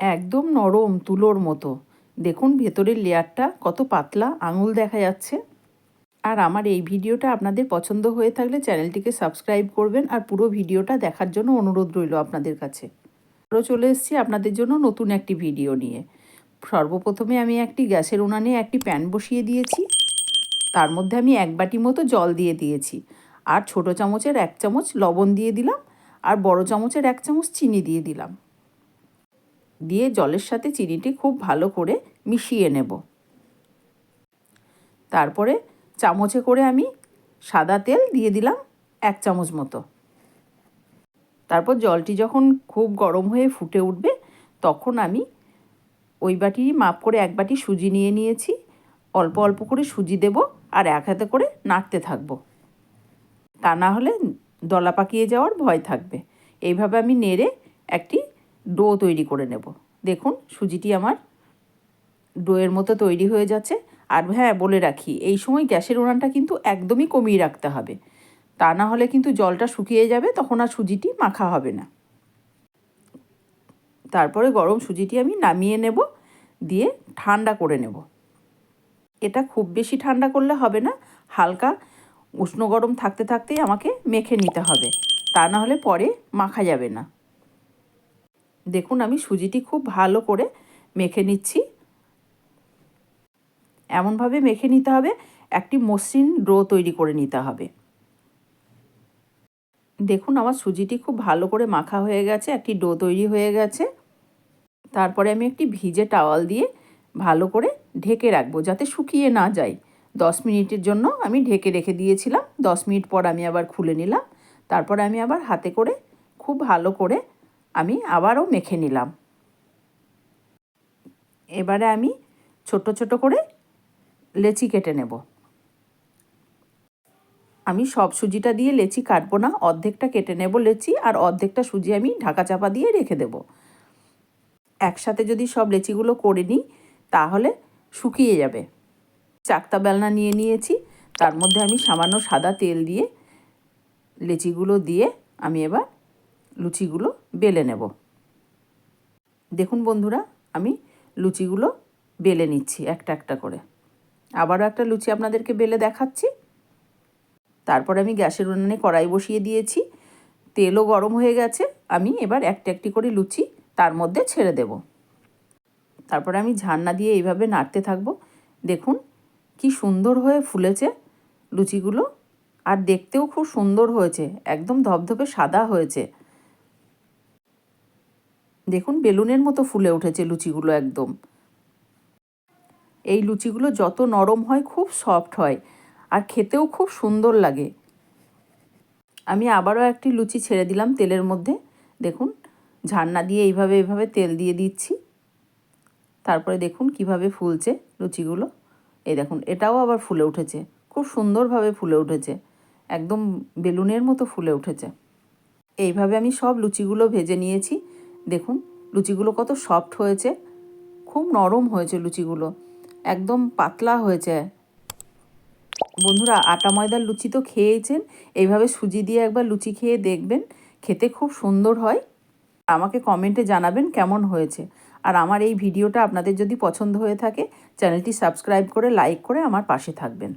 একদম নরম তুলোর মতো। দেখুন ভেতরের লেয়ারটা কত পাতলা আঙুল দেখা যাচ্ছে। আর আমার এই ভিডিওটা আপনাদের পছন্দ হয়ে থাকলে চ্যানেলটিকে সাবস্ক্রাইব করবেন আর পুরো ভিডিওটা দেখার জন্য অনুরোধ রইল আপনাদের কাছে। আরও চলে এসেছি আপনাদের জন্য নতুন একটি ভিডিও নিয়ে। সর্বপ্রথমে আমি একটি গ্যাসের উনানে একটি প্যান বসিয়ে দিয়েছি। তার মধ্যে আমি এক বাটি মতো জল দিয়ে দিয়েছি। আর ছোট চামচের এক চামচ লবণ দিয়ে দিলাম। আর বড় চামচের এক চামচ চিনি দিয়ে দিলাম। দিয়ে জলের সাথে চিনিটি খুব ভালো করে মিশিয়ে নেব। তারপরে চামচে করে আমি সাদা তেল দিয়ে দিলাম এক চামচ মতো। তারপর জলটি যখন খুব গরম হয়ে ফুটে উঠবে, তখন আমি ওই বাটিরই মাপ করে এক বাটি সুজি নিয়ে নিয়েছি। অল্প অল্প করে সুজি দেব আর এক হাতে করে নাড়তে থাকব। তা না হলে দলা পাকিয়ে যাওয়ার ভয় থাকবে। এইভাবে আমি নেড়ে একটি ডো তৈরি করে নেব। দেখুন, সুজিটি আমার ডোয়ের মতো তৈরি হয়ে যাচ্ছে। আর হ্যাঁ বলে রাখি, এই সময় গ্যাসের উনানটা কিন্তু একদমই কমিয়ে রাখতে হবে। তা না হলে কিন্তু জলটা শুকিয়ে যাবে, তখন আর সুজিটি মাখা হবে না। তারপরে গরম সুজিটি আমি নামিয়ে নেব, দিয়ে ঠান্ডা করে নেব। এটা খুব বেশি ঠান্ডা করলে হবে না, হালকা উষ্ণ গরম থাকতে থাকতেই আমাকে মেখে নিতে হবে। তা না হলে পরে মাখা যাবে না। দেখুন, আমি সুজিটি খুব ভালো করে মেখে নিচ্ছি। এমনভাবে মেখে নিতে হবে, একটি মসৃণ ডো তৈরি করে নিতে হবে। দেখুন, আমার সুজিটি খুব ভালো করে মাখা হয়ে গেছে, একটি ডো তৈরি হয়ে গেছে। তারপরে আমি একটি ভিজে টাওয়াল দিয়ে ভালো করে ঢেকে রাখব, যাতে শুকিয়ে না যায়। দশ মিনিটের জন্য আমি ঢেকে রেখে দিয়েছিলাম, দশ মিনিট পর আমি আবার খুলে নিলাম। তারপরে আমি আবার হাতে করে খুব ভালো করে আমি আবারও মেখে নিলাম। এবারে আমি ছোট ছোট করে লেচি কেটে নেব। আমি সব সুজিটা দিয়ে লেচি কাটবো না, অর্ধেকটা কেটে নেব লেচি আর অর্ধেকটা সুজি আমি ঢাকা চাপা দিয়ে রেখে দেব। একসাথে যদি সব লেচিগুলো করে নিই, তাহলে শুকিয়ে যাবে। চাকতা বেলনা নিয়ে নিয়েছি, তার মধ্যে আমি সামান্য সাদা তেল দিয়ে লেচিগুলো দিয়ে আমি এবার লুচিগুলো বেলে নেব। দেখুন বন্ধুরা, আমি লুচিগুলো বেলে নিচ্ছি একটা একটা করে। আবারও একটা লুচি আপনাদেরকে বেলে দেখাচ্ছি। তারপর আমি গ্যাসের উনানে কড়াই বসিয়ে দিয়েছি। তেলও গরম হয়ে গেছে। আমি এবার একটা একটি করে লুচি তার মধ্যে ছেড়ে দেব। তারপর আমি ঝান্না দিয়ে এইভাবে নাড়তে থাকব। দেখুন কি সুন্দর হয়ে ফুলেছে লুচিগুলো। আর দেখতেও খুব সুন্দর হয়েছে। একদম ধপধপে সাদা হয়েছে। দেখুন, বেলুনের মতো ফুলে উঠেছে লুচিগুলো একদম। এই লুচিগুলো যত নরম হয়, খুব সফট হয় আর খেতেও খুব সুন্দর লাগে। আমি আবারও একটি লুচি ছেড়ে দিলাম তেলের মধ্যে। দেখুন, ঝান্না দিয়ে এইভাবে এইভাবে তেল দিয়ে দিচ্ছি। তারপরে দেখুন কীভাবে ফুলছে লুচিগুলো। এই দেখুন, এটাও আবার ফুলে উঠেছে। খুব সুন্দরভাবে ফুলে উঠেছে। একদম বেলুনের মতো ফুলে উঠেছে। এইভাবে আমি সব লুচিগুলো ভেজে নিয়েছি। দেখুন, লুচিগুলো কত সফট হয়েছে। খুব নরম হয়েছে লুচিগুলো। একদম পাতলা হয়েছে। বন্ধুরা, আটা ময়দার লুচি তো খেয়েছেন। এইভাবে সুজি দিয়ে একবার লুচি খেয়ে দেখবেন। খেতে খুব সুন্দর হয়। আমাকে কমেন্টে জানাবেন কেমন হয়েছে। আর আমার এই ভিডিওটা আপনাদের যদি পছন্দ হয়ে থাকে, চ্যানেলটি সাবস্ক্রাইব করে লাইক করে আমার পাশে থাকবেন।